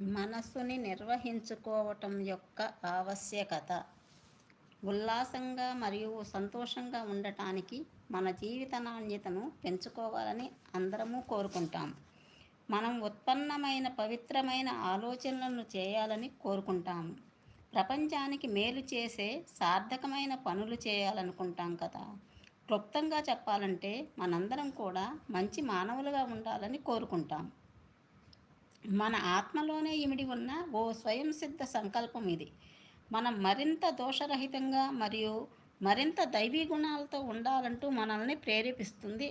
మనస్సుని నిర్వహించుకోవటం యొక్క ఆవశ్యకత. ఉల్లాసంగా మరియు సంతోషంగా ఉండటానికి మన జీవిత నాణ్యతను పెంచుకోవాలని అందరము కోరుకుంటాం. మనం ఉత్పన్నమైన పవిత్రమైన ఆలోచనలను చేయాలని కోరుకుంటాము ప్రపంచానికి మేలు చేసే సార్థకమైన పనులు చేయాలనుకుంటాం కదా! క్లుప్తంగా చెప్పాలంటే మనందరం కూడా మంచి మానవులుగా ఉండాలని కోరుకుంటాం. మన ఆత్మలోనే ఇమిడి ఉన్న ఓ స్వయం సిద్ధ సంకల్పం ఇది. మనం మరింత దోషరహితంగా మరియు మరింత దైవీ గుణాలతో ఉండాలంటూ మనల్ని ప్రేరేపిస్తుంది.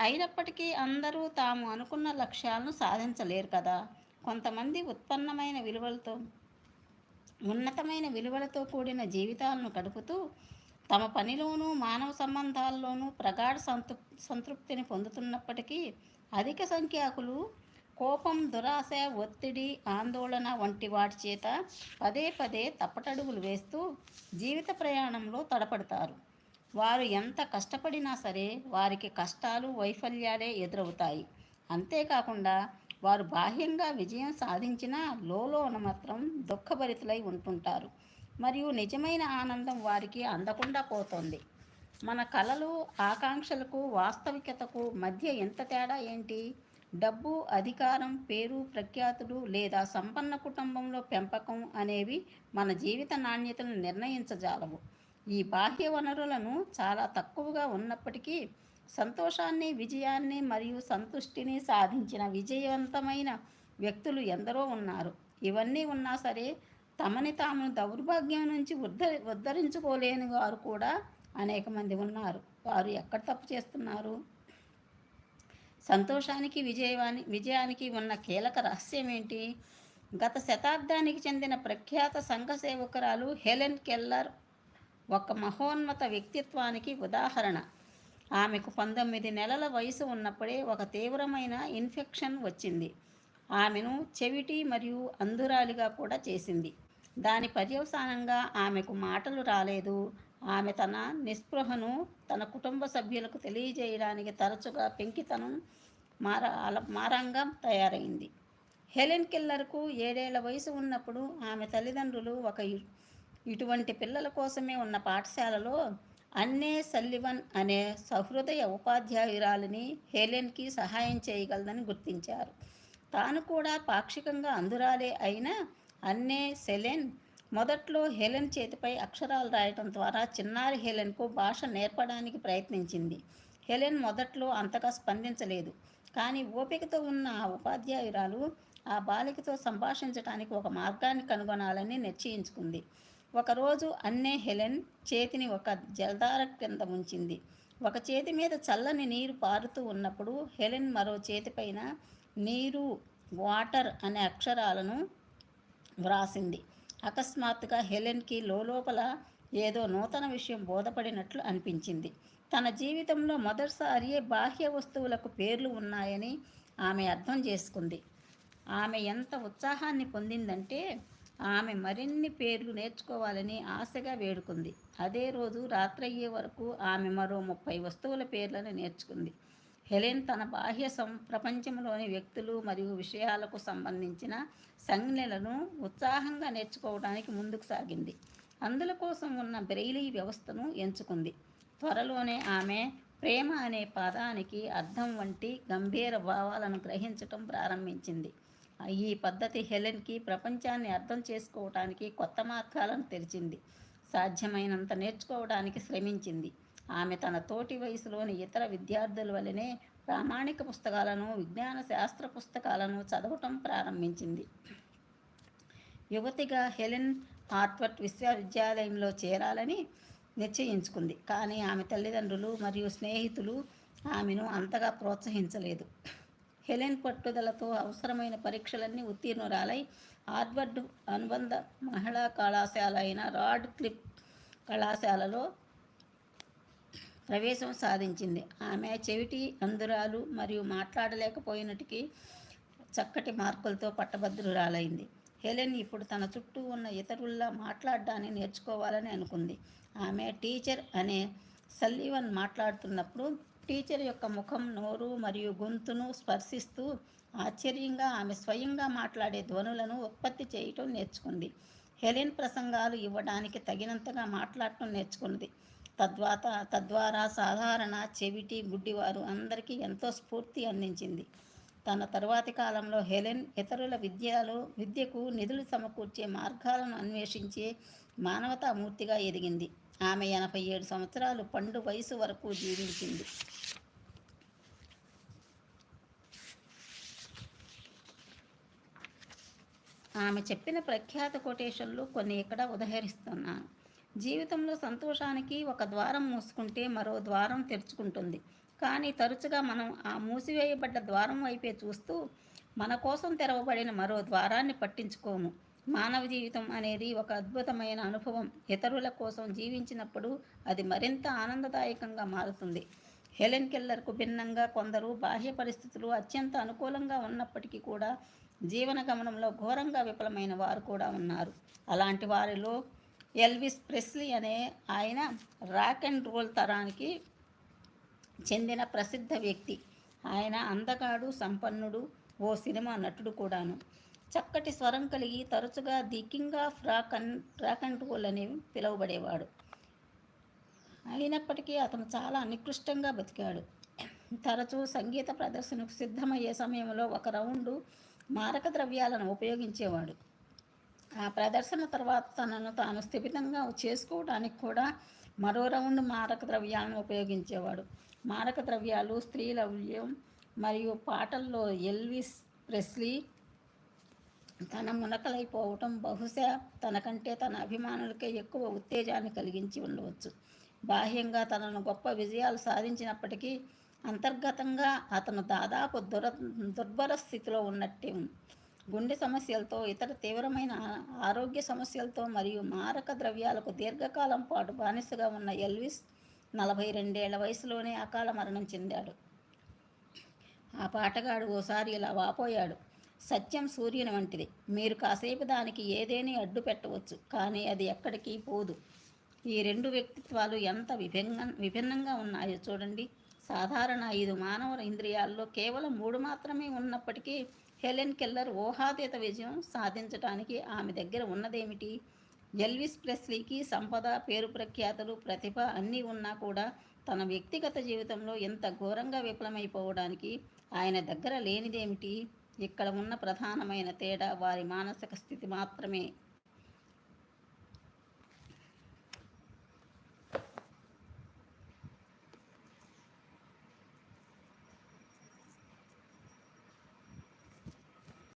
అయినప్పటికీ అందరూ తాము అనుకున్న లక్ష్యాలను సాధించలేరు కదా. కొంతమంది ఉత్పన్నమైన విలువలతో ఉన్నతమైన విలువలతో కూడిన జీవితాలను గడుపుతూ తమ పనిలోనూ మానవ సంబంధాల్లోనూ ప్రగాఢ సంతృ సంతృప్తిని పొందుతున్నప్పటికీ అధిక సంఖ్యాకులు కోపం దురాశ ఒత్తిడి ఆందోళన వంటి వాటి చేత పదే పదే తప్పటడుగులు వేస్తూ జీవిత ప్రయాణంలో తడపడతారు. వారు ఎంత కష్టపడినా సరే వారికి కష్టాలు వైఫల్యాలే ఎదురవుతాయి. అంతేకాకుండా వారు బాహ్యంగా విజయం సాధించినా లోలోన మాత్రం దుఃఖభరితులై ఉంటుంటారు. మరియు నిజమైన ఆనందం వారికి అందకుండా పోతుంది. మన కళలు ఆకాంక్షలకు వాస్తవికతకు మధ్య ఎంత తేడా ఏంటి? డబ్బు అధికారం పేరు ప్రఖ్యాతులు లేదా సంపన్న కుటుంబంలో పెంపకం అనేవి మన జీవిత నాణ్యతను నిర్ణయించజాలవు. ఈ బాహ్య వనరులను చాలా తక్కువగా ఉన్నప్పటికీ సంతోషాన్ని విజయాన్ని మరియు సంతుష్టిని సాధించిన విజయవంతమైన వ్యక్తులు ఎందరో ఉన్నారు. ఇవన్నీ ఉన్నా సరే తమని తాము దౌర్భాగ్యం నుంచి ఉద్ధ ఉద్ధరించుకోలేని వారు కూడా అనేక మంది ఉన్నారు. వారు ఎక్కడ తప్పు చేస్తున్నారు? సంతోషానికి విజయవాని విజయానికి ఉన్న కీలక రహస్యం ఏంటి? గత శతాబ్దానికి చెందిన ప్రఖ్యాత సంఘ సేవకురాలు హెలెన్ కెల్లర్ ఒక మహోన్నత వ్యక్తిత్వానికి ఉదాహరణ. ఆమెకు పంతొమ్మిది నెలల వయసు ఉన్నప్పుడే ఒక తీవ్రమైన ఇన్ఫెక్షన్ వచ్చింది. ఆమెను చెవిటి మరియు అందురాలిగా కూడా చేసింది. దాని పర్యవసానంగా ఆమెకు మాటలు రాలేదు. ఆమె తన నిస్పృహను తన కుటుంబ సభ్యులకు తెలియజేయడానికి తరచుగా పెంకితనం మార మారంగా తయారైంది. హెలెన్ కిల్లర్కు ఏడేళ్ళ వయసు ఉన్నప్పుడు ఆమె తల్లిదండ్రులు ఒక ఇటువంటి పిల్లల కోసమే ఉన్న పాఠశాలలో అన్నే సల్లివన్ అనే సహృదయ ఉపాధ్యాయురాలిని హేలెన్కి సహాయం చేయగలదని గుర్తించారు. తాను కూడా పాక్షికంగా అందురాలే అయిన అన్నే సెలెన్ మొదట్లో హెలెన్ చేతిపై అక్షరాలు రాయటం ద్వారా చిన్నారి హెలెన్కు భాష నేర్పడానికి ప్రయత్నించింది. హెలెన్ మొదట్లో అంతగా స్పందించలేదు. కానీ ఓపికతో ఉన్న ఆ ఉపాధ్యాయురాలు ఆ బాలికతో సంభాషించడానికి ఒక మార్గాన్ని కనుగొనాలని నిశ్చయించుకుంది. ఒకరోజు అన్నే హెలెన్ చేతిని ఒక జలధార క్రింద ఉంచింది ఒక చేతి మీద చల్లని నీరు పారుతూ ఉన్నప్పుడు హెలెన్ మరో చేతిపైన నీరు వాటర్ అనే అక్షరాలను వ్రాసింది. అకస్మాత్తుగా హెలెన్కి లోపల ఏదో నూతన విషయం బోధపడినట్లు అనిపించింది. తన జీవితంలో మొదటిసారి బాహ్య వస్తువులకు పేర్లు ఉన్నాయని ఆమె అర్థం చేసుకుంది. ఆమె ఎంత ఉత్సాహాన్ని పొందిందంటే ఆమె మరిన్ని పేర్లు నేర్చుకోవాలని ఆశగా వేడుకుంది. అదే రోజు రాత్రయ్యే వరకు ఆమె మరో ముప్పై వస్తువుల పేర్లను నేర్చుకుంది. హెలెన్ తన బాహ్య సం ప్రపంచంలోని వ్యక్తులు మరియు విషయాలకు సంబంధించిన సంజ్ఞలను ఉత్సాహంగా నేర్చుకోవడానికి ముందుకు సాగింది. అందుల కోసం ఉన్న బ్రెయిలీ వ్యవస్థను ఎంచుకుంది. త్వరలోనే ఆమె ప్రేమ అనే పదానికి అర్థం వంటి గంభీర భావాలను గ్రహించటం ప్రారంభించింది. ఈ పద్ధతి హెలెన్కి ప్రపంచాన్ని అర్థం చేసుకోవడానికి కొత్త మార్గాలను తెరిచింది. సాధ్యమైనంత నేర్చుకోవడానికి శ్రమించింది. ఆమె తన తోటి వయసులోని ఇతర విద్యార్థుల వలనే ప్రామాణిక పుస్తకాలను విజ్ఞాన శాస్త్ర పుస్తకాలను చదవటం ప్రారంభించింది. యువతిగా హెలెన్ హార్ట్వర్ట్ విశ్వవిద్యాలయంలో చేరాలని నిశ్చయించుకుంది. కానీ ఆమె తల్లిదండ్రులు మరియు స్నేహితులు ఆమెను అంతగా ప్రోత్సహించలేదు. హెలెన్ పట్టుదలతో అవసరమైన పరీక్షలన్నీ ఉత్తీర్ణురాలై హార్వర్డ్ అనుబంధ మహిళా కళాశాల అయిన రాడ్ క్లిప్ కళాశాలలో ప్రవేశం సాధించింది. ఆమె చెవిటి అందురాలు మరియు మాట్లాడలేకపోయినటికి చక్కటి మార్కులతో పట్టభద్రురాలైంది. హెలెన్ ఇప్పుడు తన చుట్టూ ఉన్న ఇతరుల్లా మాట్లాడడాన్ని నేర్చుకోవాలని అనుకుంది. ఆమె టీచర్ అనే సల్లీవన్ మాట్లాడుతున్నప్పుడు టీచర్ యొక్క ముఖం నోరు మరియు గొంతును స్పర్శిస్తూ ఆశ్చర్యంగా ఆమె స్వయంగా మాట్లాడే ధ్వనులను ఉత్పత్తి చేయటం నేర్చుకుంది. హెలెన్ ప్రసంగాలు ఇవ్వడానికి తగినంతగా మాట్లాడటం నేర్చుకున్నది తద్వాత తద్వారా సాధారణ చెవిటి గుడ్డివారు అందరికీ ఎంతో స్ఫూర్తి అందించింది. తన తరువాతి కాలంలో హెలెన్ ఇతరుల విద్యలో విద్యకు నిధులు సమకూర్చే మార్గాలను అన్వేషించే మానవతామూర్తిగా ఎదిగింది. ఆమె ఎనభై ఏడు సంవత్సరాలు పండు వయసు వరకు జీవించింది. ఆమె చెప్పిన ప్రఖ్యాత కొటేషన్లు కొన్ని ఇక్కడ ఉదహరిస్తున్నాను జీవితంలో సంతోషానికి ఒక ద్వారం మూసుకుంటే మరో ద్వారం తెరుచుకుంటుంది. కానీ తరచుగా మనం ఆ మూసివేయబడ్డ ద్వారం వైపే చూస్తూ మన కోసం తెరవబడిన మరో ద్వారాన్ని పట్టించుకోము. మానవ జీవితం అనేది ఒక అద్భుతమైన అనుభవం. ఇతరుల కోసం జీవించినప్పుడు అది మరింత ఆనందదాయకంగా మారుతుంది. హెలెన్ కెల్లర్కు భిన్నంగా కొందరు బాహ్య పరిస్థితులు అత్యంత అనుకూలంగా ఉన్నప్పటికీ కూడా జీవన గమనంలో ఘోరంగా విఫలమైన వారు కూడా ఉన్నారు. అలాంటి వారిలో ఎల్విస్ ప్రెస్లీ అనే ఆయన రాక్ అండ్ రోల్ తరానికి చెందిన ప్రసిద్ధ వ్యక్తి. ఆయన అందగాడు సంపన్నుడు ఓ సినిమా నటుడు కూడాను. చక్కటి స్వరం కలిగి తరచుగా the king of rock and rock and roll అని పిలువబడేవాడు. అయినప్పటికీ అతను చాలా నికృష్టంగా బతికాడు. తరచూ సంగీత ప్రదర్శనకు సిద్ధమయ్యే సమయంలో ఒక రౌండు మారక ద్రవ్యాలను ఉపయోగించేవాడు. ఆ ప్రదర్శన తర్వాత తనను తాను స్థిమితంగా చేసుకోవడానికి కూడా మరో రౌండ్ మారక ద్రవ్యాలను ఉపయోగించేవాడు. మారక ద్రవ్యాలు స్త్రీలవ్యం మరియు పాటల్లో ఎల్విస్ ప్రెస్లీ తన మునకలైపోవటం బహుశా తనకంటే తన అభిమానులకే ఎక్కువ ఉత్తేజాన్ని కలిగించి ఉండవచ్చు. బాహ్యంగా తనను గొప్ప విజయాలు సాధించినప్పటికీ అంతర్గతంగా అతను దాదాపు దుర దుర్భర స్థితిలో ఉన్నట్టే ఉంది గుండె సమస్యలతో ఇతర తీవ్రమైన ఆరోగ్య సమస్యలతో మరియు మారక ద్రవ్యాలకు దీర్ఘకాలం పాటు బానిసగా ఉన్న ఎల్విస్ నలభై రెండేళ్ళ వయసులోనే అకాల మరణం చెందాడు. ఆ పాటగాడు ఓసారి ఇలా వాపోయాడు. సత్యం సూర్యుని వంటిది. మీరు కాసేపు దానికి ఏదేని అడ్డు పెట్టవచ్చు కానీ అది ఎక్కడికి పోదు. ఈ రెండు వ్యక్తిత్వాలు ఎంత విభిన్న విభిన్నంగా ఉన్నాయో చూడండి. సాధారణ ఐదు మానవ ఇంద్రియాల్లో కేవలం మూడు మాత్రమే ఉన్నప్పటికీ హెలెన్ కెల్లర్ ఊహాతీత విజయం సాధించడానికి ఆమె దగ్గర ఉన్నదేమిటి? ఎల్విస్ ప్రెస్లీకి సంపద పేరు ప్రఖ్యాతలు ప్రతిభ అన్నీ ఉన్నా కూడా తన వ్యక్తిగత జీవితంలో ఎంత ఘోరంగా విఫలమైపోవడానికి ఆయన దగ్గర లేనిదేమిటి? ఇక్కడ ఉన్న ప్రధానమైన తేడా వారి మానసిక స్థితి మాత్రమే.